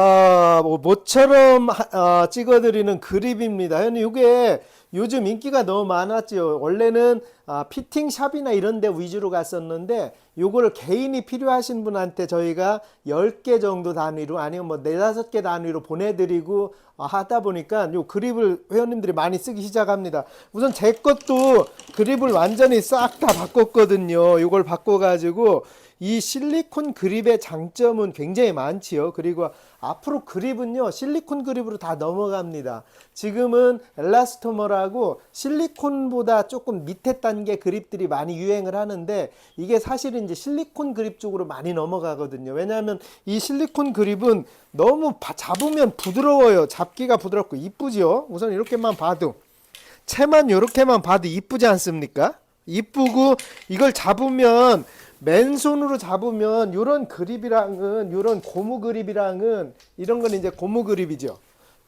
아, 뭐 모처럼 하- 어, 찍어드리는 그립입니다. 형님 이게 요즘 인기가 너무 많았죠. 원래는 아, 피팅 샵이나 이런 데 위주로 갔었는데 요거를 개인이 필요하신 분한테 저희가 10개 정도 단위로 아니면 뭐 4, 5개 단위로 보내드리고 어, 하다 보니까 요 그립을 회원님들이 많이 쓰기 시작합니다. 우선 제 것도 그립을 완전히 싹 다 바꿨거든요. 요걸 바꿔가지고 이 실리콘 그립의 장점은 굉장히 많지요. 그리고 앞으로 그립은요, 실리콘 그립으로 다 넘어갑니다. 지금은 엘라스토머라고 실리콘보다 조금 밑에 단계 그립들이 많이 유행을 하는데 이게 사실은 이제 실리콘 그립 쪽으로 많이 넘어가거든요. 왜냐하면 이 실리콘 그립은 너무 바- 잡으면 부드러워요. 잡기가 부드럽고 이쁘죠. 우선 이렇게만 봐도 채만 이렇게만 봐도 이쁘지 않습니까? 이쁘고 이걸 잡으면 맨손으로 잡으면 이런 그립이랑은 이런 고무 그립이랑은 이런 건 이제 고무 그립이죠.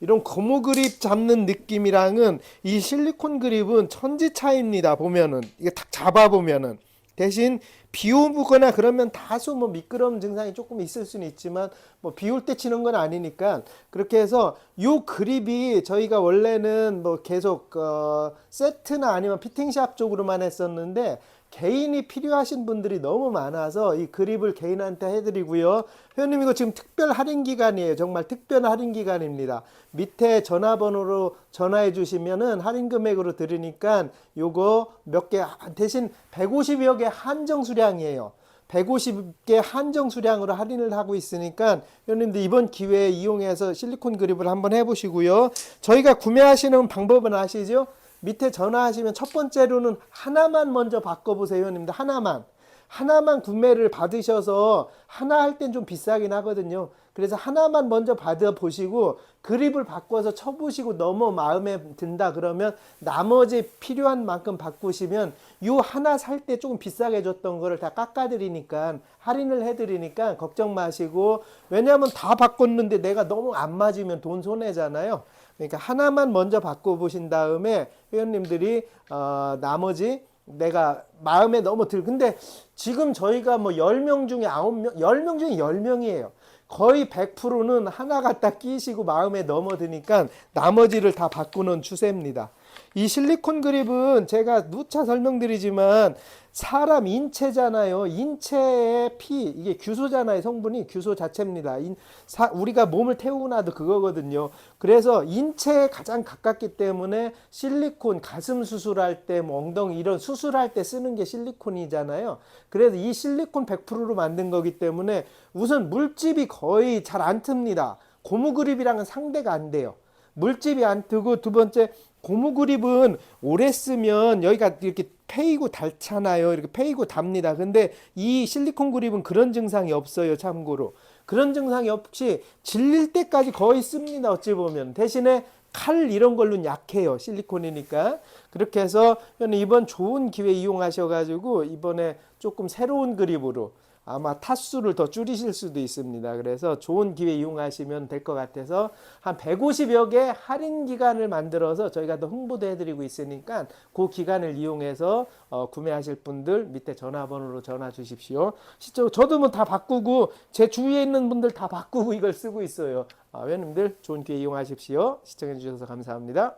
이런 고무 그립 잡는 느낌이랑은 이 실리콘 그립은 천지 차이입니다. 보면은 이게 딱 잡아 보면은 대신 비 오거나 그러면 다소 뭐 미끄러움 증상이 조금 있을 수는 있지만 뭐 비 올 때 치는 건 아니니까 그렇게 해서 요 그립이 저희가 원래는 뭐 계속 어 세트나 아니면 피팅샵 쪽으로만 했었는데 개인이 필요하신 분들이 너무 많아서 이 그립을 개인한테 해드리고요. 회원님 이거 지금 특별 할인 기간이에요. 정말 특별 할인 기간입니다. 밑에 전화번호로 전화해 주시면은 할인 금액으로 드리니까 요거 몇 개 대신 150여 개 한정 수량이에요. 150개 한정 수량으로 할인을 하고 있으니까 회원님들 이번 기회에 이용해서 실리콘 그립을 한번 해보시고요. 저희가 구매하시는 방법은 아시죠? 밑에 전화하시면 첫 번째로는 하나만 먼저 바꿔보세요, 회원님들. 하나만. 하나만 구매를 받으셔서 하나 할 땐 좀 비싸긴 하거든요. 그래서 하나만 먼저 받아 보시고 그립을 바꿔서 쳐보시고 너무 마음에 든다 그러면 나머지 필요한 만큼 바꾸시면 요 하나 살 때 조금 비싸게 줬던 거를 다 깎아드리니까 할인을 해드리니까 걱정 마시고 왜냐하면 다 바꿨는데 내가 너무 안 맞으면 돈 손해잖아요. 그러니까 하나만 먼저 바꿔 보신 다음에 회원님들이 어, 나머지 내가 마음에 너무 들. 근데 지금 저희가 뭐 10명 중에 9명, 10명 중에 10명이에요. 거의 100%는 하나 갖다 끼시고 마음에 넘어드니까 나머지를 다 바꾸는 추세입니다. 이 실리콘 그립은 제가 누차 설명드리지만 사람 인체잖아요. 인체의 피 이게 규소잖아요. 성분이 규소 자체입니다. 인, 사, 우리가 몸을 태우고 나도 그거거든요. 그래서 인체에 가장 가깝기 때문에 실리콘 가슴 수술할 때, 뭐 엉덩이 이런 수술할 때 쓰는 게 실리콘이잖아요. 그래서 이 실리콘 100%로 만든 거기 때문에 우선 물집이 거의 잘 안 틉니다. 고무 그립이랑은 상대가 안 돼요. 물집이 안 뜨고 두 번째 고무 그립은 오래 쓰면 여기가 이렇게 패이고 닳잖아요. 이렇게 패이고 답니다. 근데 이 실리콘 그립은 그런 증상이 없어요. 참고로. 그런 증상이 없이 질릴 때까지 거의 씁니다. 어찌 보면. 대신에 칼 이런 걸로는 약해요. 실리콘이니까. 그렇게 해서 이번 좋은 기회 이용하셔가지고 이번에 조금 새로운 그립으로 아마 타수를 더 줄이실 수도 있습니다. 그래서 좋은 기회 이용하시면 될 것 같아서 한 150여 개 할인 기간을 만들어서 저희가 더 홍보도 해드리고 있으니까 그 기간을 이용해서 어, 구매하실 분들 밑에 전화번호로 전화 주십시오. 실제로 저도 뭐 다 바꾸고 제 주위에 있는 분들 다 바꾸고 이걸 쓰고 있어요. 아, 회원님들 좋은 기회 이용하십시오. 시청해 주셔서 감사합니다.